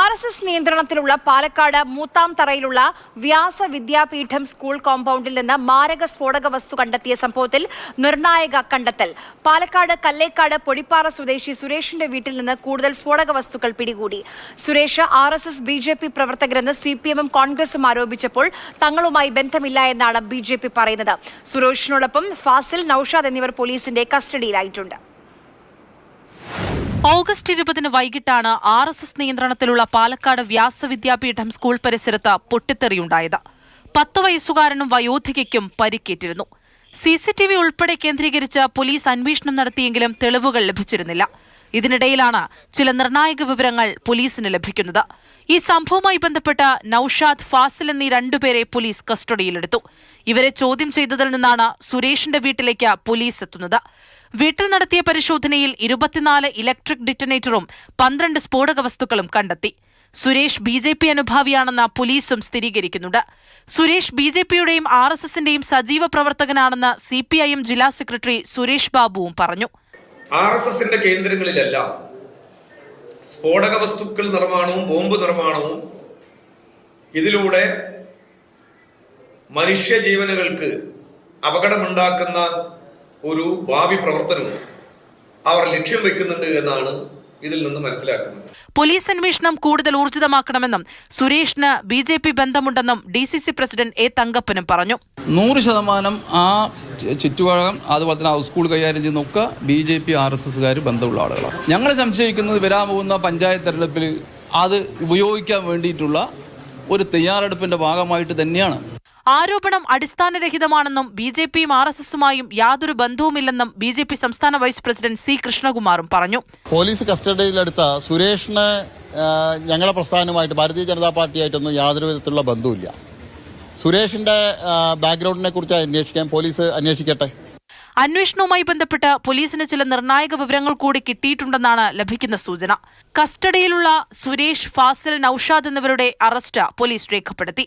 R S S നിയന്ത്രണത്തിലുള്ള പാലക്കാട് മൂത്താം തറയിലുള്ള വ്യാസ വിദ്യാപീഠം school കോമ്പൗണ്ടിൽ നിന്ന് മാരക സ്ഫോടക വസ്തു കണ്ടെത്തിയ സംഭവത്തിൽ നിർണായക കണ്ടെത്തൽ. പാലക്കാട് കല്ലേക്കാട് പൊടിപ്പാറ സ്വദേശി സുരേഷിന്റെ വീട്ടിൽ നിന്ന് കൂടുതൽ സ്ഫോടക വസ്തുക്കൾ പിടികൂടി. Suresh R S S B J P പ്രവർത്തകരെന്ന് C P എമ്മും കോൺഗ്രസും ആരോപിച്ചപ്പോൾ തങ്ങളുമായി ബന്ധമില്ല എന്നാണ് ബി ജെ പി പറയുന്നത്. സുരേഷിനോടൊപ്പം ഫാസിൽ നൌഷാദ് എന്നിവർ പോലീസിന്റെ കസ്റ്റഡിയിലായിട്ടുണ്ട്. ഓഗസ്റ്റ് ഇരുപതിന് വൈകിട്ടാണ് ആർ എസ് എസ് നിയന്ത്രണത്തിലുള്ള പാലക്കാട് വ്യാസ വിദ്യാപീഠം സ്കൂൾ പരിസരത്ത് പൊട്ടിത്തെറിയുണ്ടായത്. പത്ത് വയസ്സുകാരനും വയോധികയ്ക്കും പരിക്കേറ്റിരുന്നു. സി സി ടി വി ഉൾപ്പെടെ കേന്ദ്രീകരിച്ച് പോലീസ് അന്വേഷണം നടത്തിയെങ്കിലും തെളിവുകൾ ലഭിച്ചിരുന്നില്ല. ഇതിനിടയിലാണ് ചില നിർണായക വിവരങ്ങൾ പോലീസിന് ലഭിക്കുന്നത്. ഈ സംഭവവുമായി ബന്ധപ്പെട്ട് നൌഷാദ് ഫാസിൽ എന്നീ രണ്ടുപേരെ പോലീസ് കസ്റ്റഡിയിലെടുത്തു. ഇവരെ ചോദ്യം ചെയ്തതിൽ നിന്നാണ് സുരേഷിന്റെ വീട്ടിലേക്ക് പോലീസ് എത്തുന്നത്. വീട്ടിൽ നടത്തിയ പരിശോധനയിൽ ഇരുപത്തിനാല് ഇലക്ട്രിക് ഡിറ്റനേറ്ററും പന്ത്രണ്ട് സ്ഫോടക വസ്തുക്കളും കണ്ടെത്തി. സുരേഷ് ബി ജെ പി അനുഭാവിയാണെന്ന് പോലീസും സ്ഥിരീകരിക്കുന്നുണ്ട്. സുരേഷ് ബി ജെ പിയുടെയും ആർ എസ് എസിന്റെയും സജീവ പ്രവർത്തകനാണെന്ന് സി പി ഐ എം ജില്ലാ സെക്രട്ടറി സുരേഷ് ബാബുവും പറഞ്ഞു. ആർ എസ് എസിന്റെ കേന്ദ്രങ്ങളിലെല്ലാം സ്ഫോടക വസ്തുക്കൾ നിർമ്മാണവും ബോംബ് നിർമ്മാണവും ഇതിലൂടെ മനുഷ്യ ജീവനുകൾക്ക് അപകടമുണ്ടാക്കുന്ന ഒരു ഭാവി പ്രവർത്തനവും അവർ ലക്ഷ്യം വെക്കുന്നുണ്ട് എന്നാണ് ഇതിൽ നിന്ന് മനസ്സിലാക്കുന്നത്. പോലീസ് അന്വേഷണം കൂടുതൽ ഊർജിതമാക്കണമെന്നും സുരേഷിന് ബി ജെ പി ബന്ധമുണ്ടെന്നും D C C president A തങ്കപ്പനും പറഞ്ഞു. നൂറ് ശതമാനം ആ ചുറ്റുപാടകം ചുറ്റുപാടും അതുപോലെ തന്നെ സ്കൂൾ കൈകാര്യം ചെയ്യുന്നൊക്കെ B J P R S എസ്സുകാർ ബന്ധമുള്ള ആളുകളാണ്. ഞങ്ങൾ സംശയിക്കുന്നത് വരാൻ പോകുന്ന പഞ്ചായത്ത് തെരഞ്ഞെടുപ്പിൽ അത് ഉപയോഗിക്കാൻ വേണ്ടിയിട്ടുള്ള ഒരു തയ്യാറെടുപ്പിന്റെ ഭാഗമായിട്ട് തന്നെയാണ് ആരോപണം അടിസ്ഥാനരഹിതമാണെന്നും ബി ജെ പിയും ആർ എസ് എസുമായും യാതൊരു ബന്ധവുമില്ലെന്നും ബി ജെ പി സംസ്ഥാന വൈസ് പ്രസിഡന്റ് സി കൃഷ്ണകുമാറും പറഞ്ഞു. പോലീസ് കസ്റ്റഡിയിലെടുത്ത സുരേഷിന് ഞങ്ങളുടെ പ്രസ്ഥാനമായിട്ട് ഭാരതീയ ജനതാ പാർട്ടിയായിട്ടൊന്നും യാതൊരു വിധത്തിലുള്ള ബന്ധവുമില്ല. സുരേഷിന്റെ ബാക്ക്ഗ്രൗണ്ടിനെ കുറിച്ച് അന്വേഷിക്കാൻ പോലീസ് അന്വേഷിക്കട്ടെ? അന്വേഷണവുമായി ബന്ധപ്പെട്ട് പോലീസിന് ചില നിർണായക വിവരങ്ങൾ കൂടി കിട്ടിയിട്ടുണ്ടെന്നാണ് ലഭിക്കുന്ന സൂചന. കസ്റ്റഡിയിലുള്ള സുരേഷ് ഫാസിൽ നൌഷാദ് എന്നിവരുടെ അറസ്റ്റ് പോലീസ് രേഖപ്പെടുത്തി.